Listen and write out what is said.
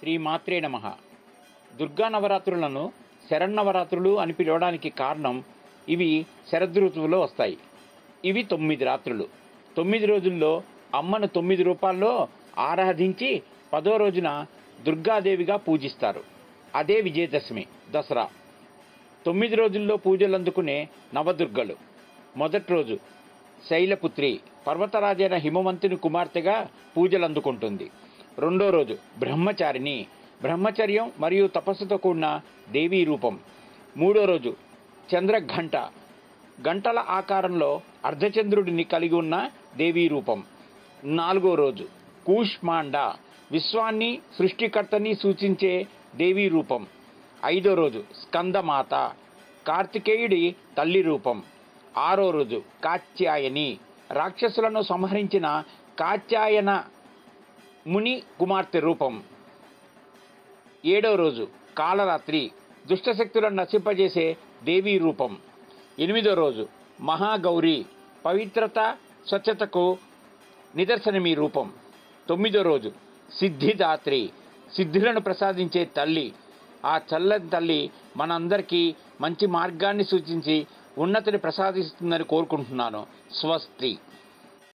శ్రీ మాత్రే నమ. దుర్గా నవరాత్రులను శరన్నవరాత్రులు అని పిలవడానికి కారణం ఇవి శరదృతువులో వస్తాయి. ఇవి తొమ్మిది రాత్రులు. తొమ్మిది రోజుల్లో అమ్మను తొమ్మిది రూపాల్లో ఆరాధించి పదో రోజున దుర్గాదేవిగా పూజిస్తారు. అదే విజయదశమి దసరా. తొమ్మిది రోజుల్లో పూజలు అందుకునే నవదుర్గలు. మొదటి రోజు శైలపుత్రి పర్వతరాజైన హిమవంతుని కుమార్తెగా పూజలు అందుకుంటుంది రెండో రోజు బ్రహ్మచారిణి బ్రహ్మచర్యం మరియు తపస్సుతో కూడిన దేవీ రూపం. మూడో రోజు చంద్రఘంట. గంటల ఆకారంలో అర్ధచంద్రుడిని కలిగి ఉన్న దేవీ రూపం. నాలుగో రోజు కూష్మాండ. విశ్వాన్ని సృష్టికర్తని సూచించే దేవీ రూపం. ఐదో రోజు స్కందమాత. కార్తికేయుడి తల్లి రూపం. ఆరో రోజు కాత్యాయని. రాక్షసులను సంహరించిన కాత్యాయన ముని కుమార్తె రూపం. ఏడో రోజు కాలరాత్రి దుష్టశక్తులను నశింపజేసే దేవీ రూపం. ఎనిమిదో రోజు మహాగౌరి పవిత్రత స్వచ్ఛతకు నిదర్శనమీ రూపం. తొమ్మిదో రోజు సిద్ధిదాత్రి సిద్ధులను ప్రసాదించే తల్లి. ఆ చల్లని తల్లి మనందరికీ మంచి మార్గాన్ని సూచించి ఉన్నతిని ప్రసాదిస్తుందని కోరుకుంటున్నాను. స్వస్తి.